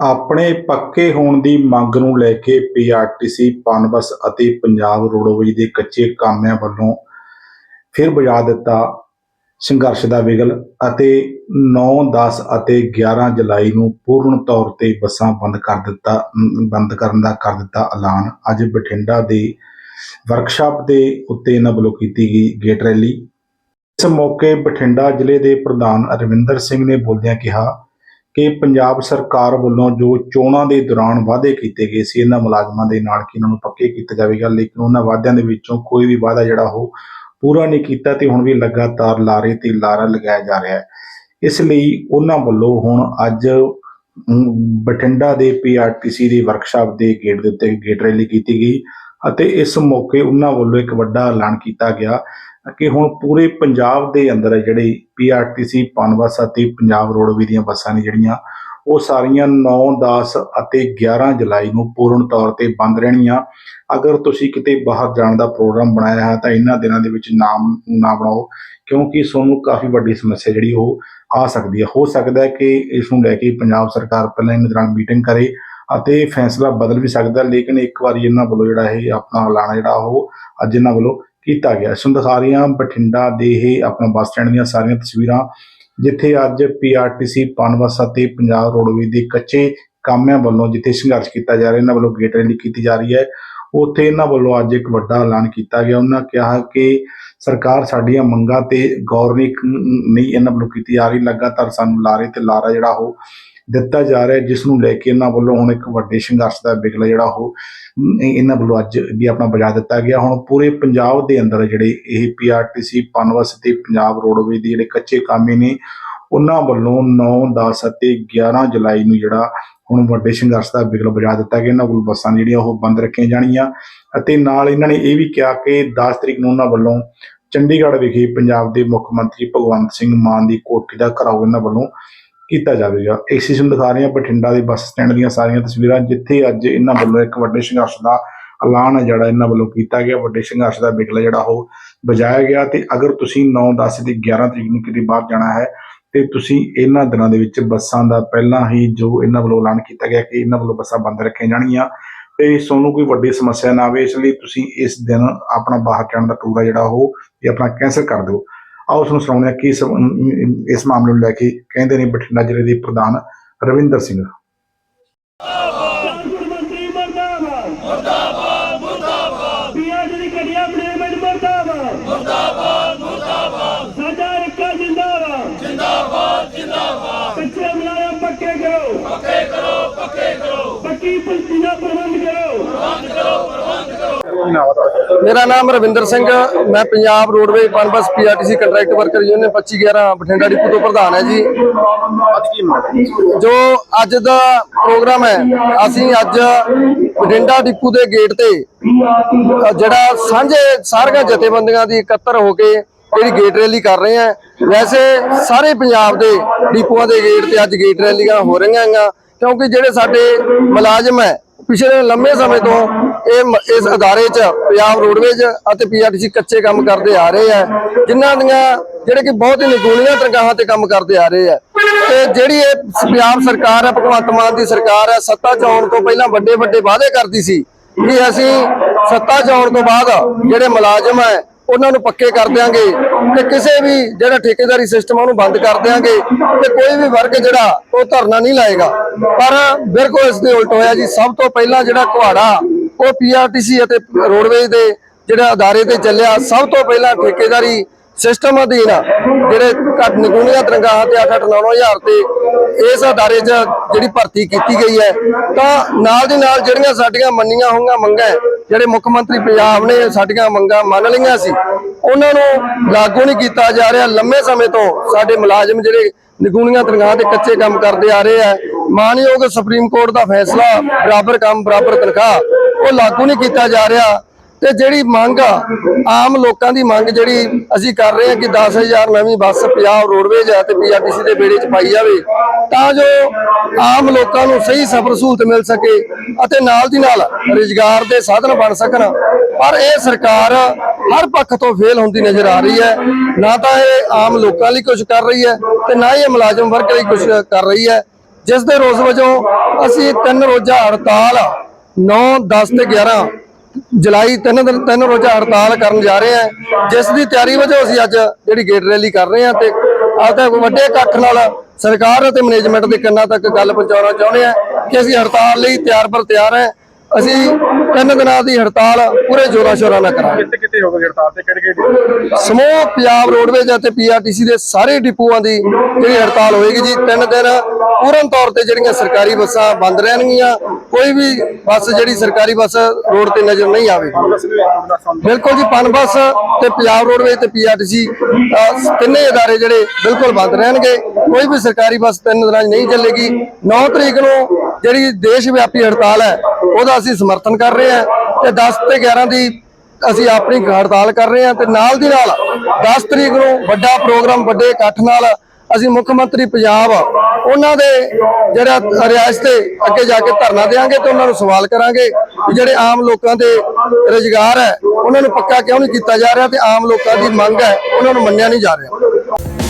ਆਪਣੇ ਪੱਕੇ ਹੋਣ ਦੀ ਮੰਗ ਨੂੰ ਲੈ ਕੇ ਪੀਆਰਟੀਸੀ, ਪਨਬਸ ਅਤੇ ਪੰਜਾਬ ਰੋਡਵੇਜ਼ ਦੇ ਕੱਚੇ ਕਾਮਿਆਂ ਵੱਲੋਂ ਫਿਰ ਵਜਾ ਦਿੱਤਾ ਸੰਘਰਸ਼ ਦਾ ਵਿਗਲ ਅਤੇ 9 10 ਅਤੇ 11 ਜੁਲਾਈ ਨੂੰ ਪੂਰਨ ਤੌਰ ਤੇ ਬੱਸਾਂ ਬੰਦ ਕਰ ਦਿੱਤਾ, ਬੰਦ ਕਰਨ ਦਾ ਕਰ ਦਿੱਤਾ ਐਲਾਨ। ਅੱਜ ਬਠਿੰਡਾ ਦੇ ਵਰਕਸ਼ਾਪ ਦੇ ਉੱਤੇ ਇਹਨਾਂ ਵੱਲੋਂ ਕੀਤੀ ਗਈ ਗੇਟ ਰੈਲੀ। ਇਸ ਮੌਕੇ ਬਠਿੰਡਾ ਜ਼ਿਲ੍ਹੇ ਦੇ ਪ੍ਰਧਾਨ ਅਰਵਿੰਦਰ ਸਿੰਘ ਨੇ ਬੋਲਦਿਆਂ ਕਿਹਾ ਕਿ ਪੰਜਾਬ ਸਰਕਾਰ ਵੱਲੋਂ ਜੋ ਚੋਣਾਂ ਦੇ ਦੌਰਾਨ ਵਾਅਦੇ ਕੀਤੇ ਗਏ ਸੀ, ਇਹਨਾਂ ਮੁਲਾਜ਼ਮਾਂ ਦੇ ਨਾਲ ਕਿ ਇਹਨਾਂ ਨੂੰ ਪੱਕੇ ਕੀਤਾ ਜਾਵੇਗਾ, ਲੇਕਿਨ ਉਹਨਾਂ ਵਾਅਦਿਆਂ ਦੇ ਵਿੱਚੋਂ ਕੋਈ ਵੀ ਵਾਅਦਾ ਜਿਹੜਾ ਉਹ ਪੂਰਾ ਨਹੀਂ ਕੀਤਾ ਤੇ ਹੁਣ ਵੀ ਲਗਾਤਾਰ ਲਾਰੇ ਤੇ ਲਾਰਾ ਲਗਾਇਆ ਜਾ ਰਿਹਾ ਹੈ। ਇਸ ਲਈ ਉਹਨਾਂ ਵੱਲੋਂ ਹੁਣ ਅੱਜ ਬਠਿੰਡਾ ਦੇ ਪੀਆਰਟੀਸੀ ਦੀ ਵਰਕਸ਼ਾਪ ਦੇ ਗੇਟ ਦੇ ਉੱਤੇ ਗੇਟ ਰੈਲੀ ਕੀਤੀ ਗਈ ਅਤੇ ਇਸ ਮੌਕੇ ਉਹਨਾਂ ਵੱਲੋਂ ਇੱਕ ਵੱਡਾ ਐਲਾਨ ਕੀਤਾ ਗਿਆ ਕਿ ਹੁਣ ਪੂਰੇ ਪੰਜਾਬ ਦੇ ਅੰਦਰ ਜਿਹੜੇ ਪੀਆਰਟੀਸੀ ਪਨਬਸ ਅਤੇ ਪੰਜਾਬ ਰੋਡਵੇ ਦੀਆਂ ਬੱਸਾਂ ਨੇ ਜਿਹੜੀਆਂ, ਉਹ ਸਾਰੀਆਂ 9 10 ਅਤੇ 11 ਜੁਲਾਈ ਨੂੰ ਪੂਰਨ ਤੌਰ ਤੇ ਬੰਦ ਰਹਿਣੀਆਂ ਅਗਰ ਤੁਸੀਂ ਕਿਤੇ ਬਾਹਰ ਜਾਣ ਦਾ ਪ੍ਰੋਗਰਾਮ ਬਣਾਇਆ ਹੈ ਤਾਂ ਇਹਨਾਂ ਦਿਨਾਂ ਦੇ ਵਿੱਚ ਨਾਮ ਨਾ ਬਣਾਓ, ਕਿਉਂਕਿ ਤੁਹਾਨੂੰ ਕਾਫੀ ਵੱਡੀ ਸਮੱਸਿਆ ਜਿਹੜੀ ਉਹ ਆ ਸਕਦੀ ਹੈ। ਹੋ ਸਕਦਾ ਹੈ ਕਿ ਇਸ ਨੂੰ ਲੈ ਕੇ ਪੰਜਾਬ ਸਰਕਾਰ ਪਹਿਲਾਂ ਇਹਨਾਂ ਦੌਰਾਨ ਮੀਟਿੰਗ ਕਰੇ ਅਤੇ ਫੈਸਲਾ ਬਦਲ ਵੀ ਸਕਦਾ, ਲੇਕਿਨ ਇੱਕ ਵਾਰੀ ਇਹਨਾਂ ਵੱਲੋਂ ਜਿਹੜਾ ਇਹ ਆਪਣਾ ਐਲਾਨ ਜਿਹੜਾ ਉਹ ਅੱਜ ਇਹਨਾਂ ਵੱਲੋਂ ਕੀਤਾ ਗਿਆ। ਇਸ ਨੂੰ ਦਿਖਾ ਬਠਿੰਡਾ ਦੇ ਇਹ ਆਪਣਾ ਬੱਸ ਸਟੈਂਡ ਦੀਆਂ ਸਾਰੀਆਂ ਤਸਵੀਰਾਂ, ਜਿੱਥੇ ਅੱਜ ਪੀਆਰਟੀਸੀ ਪਨਬਸ ਅਤੇ ਪੰਜਾਬ ਰੋਡਵੇਜ਼ ਦੇ ਕੱਚੇ ਕਾਮਿਆਂ ਵੱਲੋਂ ਜਿੱਥੇ ਸੰਘਰਸ਼ ਕੀਤਾ ਜਾ ਰਿਹਾ, ਇਹਨਾਂ ਵੱਲੋਂ ਗੇਟ ਰੈਲੀ ਕੀਤੀ ਜਾ ਰਹੀ ਹੈ। ਉੱਥੇ ਇਹਨਾਂ ਵੱਲੋਂ ਅੱਜ ਇੱਕ ਵੱਡਾ ਐਲਾਨ ਕੀਤਾ ਗਿਆ। ਉਹਨਾਂ ਕਿਹਾ ਕਿ ਸਰਕਾਰ ਸਾਡੀਆਂ ਮੰਗਾਂ ਤੇ ਗੌਰ ਨਹੀਂ ਨਹੀਂ ਇਹਨਾਂ ਵੱਲੋਂ ਕੀਤੀ ਜਾ ਰਹੀ। ਲਗਾਤਾਰ ਸਾਨੂੰ ਲਾਰੇ ਤੇ ਲਾਰਾ ਜਿਹੜਾ ਉਹ ਦਿੱਤਾ ਜਾ ਰਿਹਾ ਜਿਸ ਨੂੰ ਲੈ ਕੇ ਇਹਨਾਂ ਵੱਲੋਂ ਹੁਣ ਇੱਕ ਵੱਡੇ ਸੰਘਰਸ਼ ਦਾ ਬਿਗਲ ਜਿਹੜਾ ਉਹ ਇਹਨਾਂ ਵੱਲੋਂ ਅੱਜ ਵੀ ਆਪਣਾ ਵਜਾ ਦਿੱਤਾ ਗਿਆ। ਹੁਣ ਪੂਰੇ ਪੰਜਾਬ ਦੇ ਅੰਦਰ ਜਿਹੜੇ ਇਹ ਪੀਆਰਟੀਸੀ ਪਨਬਸ ਤੇ ਪੰਜਾਬ ਰੋਡਵੇਜ਼ ਦੇ ਜਿਹੜੇ ਕੱਚੇ ਕਾਮੇ ਨੇ, ਉਹਨਾਂ ਵੱਲੋਂ 9 10 ਅਤੇ 11 ਜੁਲਾਈ ਨੂੰ ਜਿਹੜਾ ਹੁਣ ਵੱਡੇ ਸੰਘਰਸ਼ ਦਾ ਬਿਗਲ ਵਜਾ ਦਿੱਤਾ ਗਿਆ। ਇਹਨਾਂ ਕੋਲ ਬੱਸਾਂ ਜਿਹੜੀਆਂ ਉਹ ਬੰਦ ਰੱਖੀਆਂ ਜਾਣੀਆਂ ਅਤੇ ਨਾਲ ਇਹਨਾਂ ਨੇ ਇਹ ਵੀ ਕਿਹਾ ਕਿ 10 ਤਰੀਕ ਨੂੰ ਉਹਨਾਂ ਵੱਲੋਂ ਚੰਡੀਗੜ੍ਹ ਵਿਖੇ ਪੰਜਾਬ ਦੇ ਮੁੱਖ ਮੰਤਰੀ ਭਗਵੰਤ ਸਿੰਘ ਮਾਨ ਦੀ ਕੋਠੀ ਦਾ ਘਰਾਓ ਇਹਨਾਂ ਵੱਲੋਂ ਕੀਤਾ ਜਾਵੇਗਾ ਇਸ ਚੀਜ਼ ਦਿਖਾ ਰਹੇ ਹਾਂ, ਬਠਿੰਡਾ ਦੇ ਬੱਸ ਸਟੈਂਡ ਦੀਆਂ ਸਾਰੀਆਂ ਤਸਵੀਰਾਂ, ਜਿੱਥੇ ਅੱਜ ਇਹਨਾਂ ਵੱਲੋਂ ਇੱਕ ਵੱਡੇ ਸੰਘਰਸ਼ ਦਾ ਐਲਾਨ ਹੈ ਜਿਹੜਾ ਇਹਨਾਂ ਵੱਲੋਂ ਕੀਤਾ ਗਿਆ। ਵੱਡੇ ਸੰਘਰਸ਼ ਦਾ ਬਿਗਲ ਜਿਹੜਾ ਉਹ ਵਜਾਇਆ ਗਿਆ ਤੇ ਅਗਰ ਤੁਸੀਂ 9 10 ਤੇ 11 ਤਰੀਕ ਨੂੰ ਕਿਤੇ ਬਾਹਰ ਜਾਣਾ ਹੈ ਤੇ ਤੁਸੀਂ ਇਹਨਾਂ ਦਿਨਾਂ ਦੇ ਵਿੱਚ ਬੱਸਾਂ ਦਾ ਪਹਿਲਾਂ ਹੀ ਜੋ ਇਹਨਾਂ ਵੱਲੋਂ ਐਲਾਨ ਕੀਤਾ ਗਿਆ ਕਿ ਇਹਨਾਂ ਵੱਲੋਂ ਬੱਸਾਂ ਬੰਦ ਰੱਖੀਆਂ ਜਾਣਗੀਆਂ ਤੇ ਤੁਹਾਨੂੰ ਕੋਈ ਵੱਡੀ ਸਮੱਸਿਆ ਨਾ ਆਵੇ, ਇਸ ਲਈ ਤੁਸੀਂ ਇਸ ਦਿਨ ਆਪਣਾ ਬਾਹਰ ਜਾਣ ਦਾ ਟੂਰ ਆ ਜਿਹੜਾ ਉਹ ਇਹ ਆਪਣਾ ਕੈਂਸਲ ਕਰ ਦਿਓ। ਆਓ ਤੁਹਾਨੂੰ ਸੁਣਾਉਂਦੇ ਹਾਂ ਕੀ ਅਮ, ਇਸ ਮਾਮਲੇ ਨੂੰ ਲੈ ਕੇ ਕਹਿੰਦੇ ਨੇ ਬਠਿੰਡਾ ਜ਼ਿਲ੍ਹੇ ਦੇ ਪ੍ਰਧਾਨ ਰਵਿੰਦਰ ਸਿੰਘ। ਪੱਕੇ ਕਰੋ। ਪੱਕੇ ਕਰੋ ਪੱਕੀ ਪੁਲਿਸ ਦਾ ਪ੍ਰਬੰਧ ਕਰੋ। ਮੇਰਾ ਨਾਮ ਰਵਿੰਦਰ ਸਿੰਘ ਮੈਂ Punjab roadway Punbus PRTC contract worker union 2511 Bathinda depot ਤੋਂ ਪ੍ਰਧਾਨ ਹੈ ਜੀ। ਜੋ ਅੱਜ ਦਾ ਪ੍ਰੋਗਰਾਮ ਹੈ ਅਸੀਂ ਅੱਜ ਬਠਿੰਡਾ ਡਿਪੂ ਦੇ ਗੇਟ ਤੇ ਜਿਹੜਾ ਸਾਂਝੇ ਸਾਰੀਆਂ ਜਥੇਬੰਦੀਆਂ ਦੀ ਇਕੱਤਰ ਹੋ ਕੇ ਜਿਹੜੀ ਗੇਟ ਰੈਲੀ ਕਰ ਰਹੇ ਆ ਵੈਸੇ ਸਾਰੇ ਪੰਜਾਬ ਦੇ ਡਿਪੂਆਂ ਦੇ ਗੇਟ ਤੇ ਅੱਜ ਗੇਟ ਰੈਲੀਆਂ ਹੋ ਰਹੀਆਂ ਹੈਗੀਆਂ ਕਿਉਂਕਿ ਜਿਹੜੇ ਸਾਡੇ ਮੁਲਾਜ਼ਮ ਹੈ ਪਿਛਲੇ ਲੰਮੇ ਸਮੇਂ ਤੋਂ ਇਹ ਮ- ਇਸ ਅਦਾਰੇ 'ਚ, ਪੰਜਾਬ ਰੋਡਵੇਜ਼ ਅਤੇ ਪੀਆਰਟੀਸੀ ਕੱਚੇ ਕੰਮ ਕਰਦੇ ਆ ਰਹੇ ਆ। ਜਿਨ੍ਹਾਂ ਦੀਆਂ ਜਿਹੜੇ ਕਿ ਬਹੁਤ ਹੀ ਨਿਗੂਣੀਆਂ ਤਨਖਾਹਾਂ ਤੇ ਕੰਮ ਕਰਦੇ ਆ ਰਹੇ ਆ। ਤੇ ਜਿਹੜੀ ਇਹ ਪੰਜਾਬ ਸਰਕਾਰ ਹੈ ਭਗਵੰਤ ਮਾਨ ਦੀ ਸਰਕਾਰ ਹੈ ਸੱਤਾ 'ਚ ਆਉਣ ਤੋਂ ਪਹਿਲਾਂ ਵੱਡੇ ਵੱਡੇ ਵਾਅਦੇ ਕਰਦੀ ਸੀ ਕਿ ਅਸੀਂ ਸੱਤਾ 'ਚ ਆਉਣ ਤੋਂ ਬਾਅਦ ਜਿਹੜੇ ਮੁਲਾਜ਼ਮ ਹੈ ਉਹਨਾਂ ਨੂੰ ਪੱਕੇ ਕਰ ਦਿਆਂਗੇ ਤੇ ਕਿਸੇ ਵੀ ਜਿਹੜਾ ਠੇਕੇਦਾਰੀ ਸਿਸਟਮ ਉਹਨੂੰ ਬੰਦ ਕਰ ਦਿਆਂਗੇ ਤੇ ਕੋਈ ਵੀ ਵਰਗ ਜਿਹੜਾ ਉਹ ਧਰਨਾ ਨਹੀਂ ਲਾਏਗਾ। ਪਰ ਬਿਲਕੁਲ ਇਸ ਦੇ ਉਲਟ ਹੋਇਆ ਜੀ, ਸਭ ਤੋਂ ਪਹਿਲਾਂ ਜਿਹੜਾ ਕੁਹਾੜਾ, ਉਹ ਪੀਆਰਟੀਸੀ ਅਤੇ ਰੋਡਵੇਜ਼ ਦੇ ਜਿਹੜਾ ਅਦਾਰੇ ਤੇ ਚੱਲਿਆ, ਸਭ ਤੋਂ ਪਹਿਲਾਂ ਠੇਕੇਦਾਰੀ ਸਿਸਟਮ ਅਧੀਨ ਆ, ਜਿਹੜੇ ਘੱਟ ਨਿਗੂਣੀਆਂ ਤਨਖਾਹਾਂ ਤੇ 8-8 9-9000 ਤੇ ਇਸ ਅਦਾਰੇ 'ਚ ਜਿਹੜੀ ਭਰਤੀ ਕੀਤੀ ਗਈ ਹੈ, ਤਾਂ ਨਾਲ ਦੀ ਨਾਲ ਜਿਹੜੀਆਂ ਸਾਡੀਆਂ ਮੰਨੀਆਂ ਹੋਈਆਂ ਮੰਗਾਂ ਜਿਹੜੇ ਮੁੱਖ ਮੰਤਰੀ ਪੰਜਾਬ ਨੇ ਸਾਡੀਆਂ ਮੰਗਾਂ ਮੰਨ ਲਈਆਂ ਸੀ, ਉਹਨਾਂ ਨੂੰ ਲਾਗੂ ਨਹੀਂ ਕੀਤਾ ਜਾ ਰਿਹਾ। ਲੰਮੇ ਸਮੇਂ ਤੋਂ ਸਾਡੇ ਮੁਲਾਜ਼ਮ ਜਿਹੜੇ ਨਿਗੂਣੀਆਂ ਤਨਖਾਹ ਤੇ ਕੱਚੇ ਕੰਮ ਕਰਦੇ ਆ ਰਹੇ ਆ, ਮਾਨਯੋਗ ਸੁਪਰੀਮ ਕੋਰਟ ਦਾ ਫੈਸਲਾ, ਬਰਾਬਰ ਕੰਮ, ਬਰਾਬਰ ਤਨਖਾਹ, ਉਹ ਲਾਗੂ ਨਹੀਂ ਕੀਤਾ ਜਾ ਰਿਹਾ। ਤੇ ਜਿਹੜੀ ਮੰਗ ਆ, ਆਮ ਲੋਕਾਂ ਦੀ ਮੰਗ ਜਿਹੜੀ ਅਸੀਂ ਕਰ ਰਹੇ ਹਾਂ ਕਿ 10000 ਨਵੀਂ ਬੱਸ ਪੰਜਾਬ ਰੋਡਵੇਜ਼ ਹੈ ਤੇ ਪੀਆਰਟੀਸੀ ਦੇ ਬੇੜੇ 'ਚ ਪਾਈ ਜਾਵੇ, ਤਾਂ ਜੋ ਆਮ ਲੋਕਾਂ ਨੂੰ ਸਹੀ ਸਫ਼ਰ ਸਹੂਲਤ ਮਿਲ ਸਕੇ ਅਤੇ ਨਾਲ ਦੀ ਨਾਲ ਰੁਜ਼ਗਾਰ ਦੇ ਸਾਧਨ ਬਣ ਸਕਣ। ਪਰ ਇਹ ਸਰਕਾਰ ਹਰ ਪੱਖ ਤੋਂ ਫੇਲ ਹੁੰਦੀ ਨਜ਼ਰ ਆ ਰਹੀ ਹੈ। ਨਾ ਤਾਂ ਇਹ ਆਮ ਲੋਕਾਂ ਲਈ ਕੁਝ ਕਰ ਰਹੀ ਹੈ ਤੇ ਨਾ ਹੀ ਇਹ ਮੁਲਾਜ਼ਮ ਵਰਗ ਲਈ ਕੁਝ ਕਰ ਰਹੀ ਹੈ। ਜਿਸ ਦੇ ਰੋਜ਼ ਵਜੋਂ ਅਸੀਂ ਤਿੰਨ ਰੋਜ਼ਾ ਹੜਤਾਲ 9 10 ਤੇ 11 ਜੁਲਾਈ ਤਿੰਨ ਦਿਨ ਤਿੰਨ ਰੋਜ਼ਾ ਹੜਤਾਲ ਕਰਨ ਜਾ ਰਹੇ ਹਾਂ। ਜਿਸ ਦੀ ਤਿਆਰੀ ਵਜੋਂ ਅਸੀਂ ਅੱਜ ਜਿਹੜੀ ਗੇਟ ਰੈਲੀ ਕਰ ਰਹੇ ਹਾਂ ਤੇ ਆਪਦਾ ਵੱਡੇ ਇਕੱਠ ਨਾਲ ਸਰਕਾਰ ਅਤੇ ਮੈਨੇਜਮੈਂਟ ਦੇ ਕੰਨਾਂ ਤੱਕ ਗੱਲ ਪਹੁੰਚਾਉਣਾ ਚਾਹੁੰਦੇ ਹਾਂ ਕਿ ਅਸੀਂ ਹੜਤਾਲ ਲਈ ਤਿਆਰ ਪਰ ਤਿਆਰ ਹਾਂ। ਅਸੀਂ ਤਿੰਨ ਦਿਨਾਂ ਦੀ ਹੜਤਾਲ ਪੂਰੇ ਜੋਰਾਂ ਸ਼ੋਰਾਂ ਨਾਲ ਕਰਾਂਗੇ ਕਿੱਥੇ ਕਿੱਥੇ ਹੋਵੇ ਹੜਤਾਲ ਤੇ ਕਿਹੜੇ ਕਿਹੜੇ ਸਮੂਹ ਪੰਜਾਬ ਰੋਡਵੇਜ਼ ਅਤੇ ਪੀਆਰਟੀਸੀ ਦੇ ਸਾਰੇ ਡਿਪੂਆਂ ਦੀ ਜਿਹੜੀ ਹੜਤਾਲ ਹੋਏਗੀ ਜੀ ਤਿੰਨ ਦਿਨ ਪੂਰਨ ਤੌਰ ਤੇ ਜਿਹੜੀਆਂ ਸਰਕਾਰੀ ਬੱਸਾਂ ਬੰਦ ਰਹਿਣਗੀਆਂ ਕੋਈ ਵੀ ਬੱਸ ਜਿਹੜੀ ਸਰਕਾਰੀ ਬੱਸ ਰੋਡ ਤੇ ਨਜ਼ਰ ਨਹੀਂ ਆਵੇਗੀ ਬਿਲਕੁਲ ਜੀ ਪਨ ਬੱਸ ਤੇ ਪੰਜਾਬ ਰੋਡਵੇਜ਼ ਤੇ ਪੀਆਰਟੀਸੀ ਤਿੰਨੇ ادارے ਜਿਹੜੇ ਬਿਲਕੁਲ ਬੰਦ ਰਹਿਣਗੇ ਕੋਈ ਵੀ ਸਰਕਾਰੀ ਬੱਸ ਤਿੰਨ ਦਿਨਾਂ 'ਚ ਨਹੀਂ ਚੱਲੇਗੀ 9 ਤਰੀਕ ਨੂੰ ਜਿਹੜੀ ਦੇਸ਼ ਵਿਆਪੀ ਹੜਤਾਲ ਹੈ ਉਹਦਾ ਅਸੀਂ ਸਮਰਥਨ ਕਰ ਰਹੇ ਹਾਂ ਤੇ 10 ਤੇ 11 ਦੀ ਅਸੀਂ ਆਪਣੀ ਹੜਤਾਲ ਕਰ ਰਹੇ ਹਾਂ ਤੇ ਨਾਲ ਦੀ ਨਾਲ 10 ਤਰੀਕ ਨੂੰ ਵੱਡਾ ਪ੍ਰੋਗਰਾਮ, ਵੱਡੇ ਇਕੱਠ ਨਾਲ ਅਸੀਂ ਮੁੱਖ ਮੰਤਰੀ ਪੰਜਾਬ ਉਹਨਾਂ ਦੇ ਜਿਹੜਾ ਰਿਆਸਤ ਤੇ ਅੱਗੇ ਜਾ ਕੇ ਧਰਨਾ ਦੇਵਾਂਗੇ ਤੇ ਉਹਨਾਂ ਨੂੰ ਸਵਾਲ ਕਰਾਂਗੇ ਕਿ ਜਿਹੜੇ ਆਮ ਲੋਕਾਂ ਦੇ ਰੁਜ਼ਗਾਰ ਹੈ, ਉਹਨਾਂ ਨੂੰ ਪੱਕਾ ਕਿਉਂ ਨਹੀਂ ਕੀਤਾ ਜਾ ਰਿਹਾ ਤੇ ਆਮ ਲੋਕਾਂ ਦੀ ਮੰਗ ਹੈ, ਉਹਨਾਂ ਨੂੰ ਮੰਨਿਆ ਨਹੀਂ ਜਾ ਰਿਹਾ।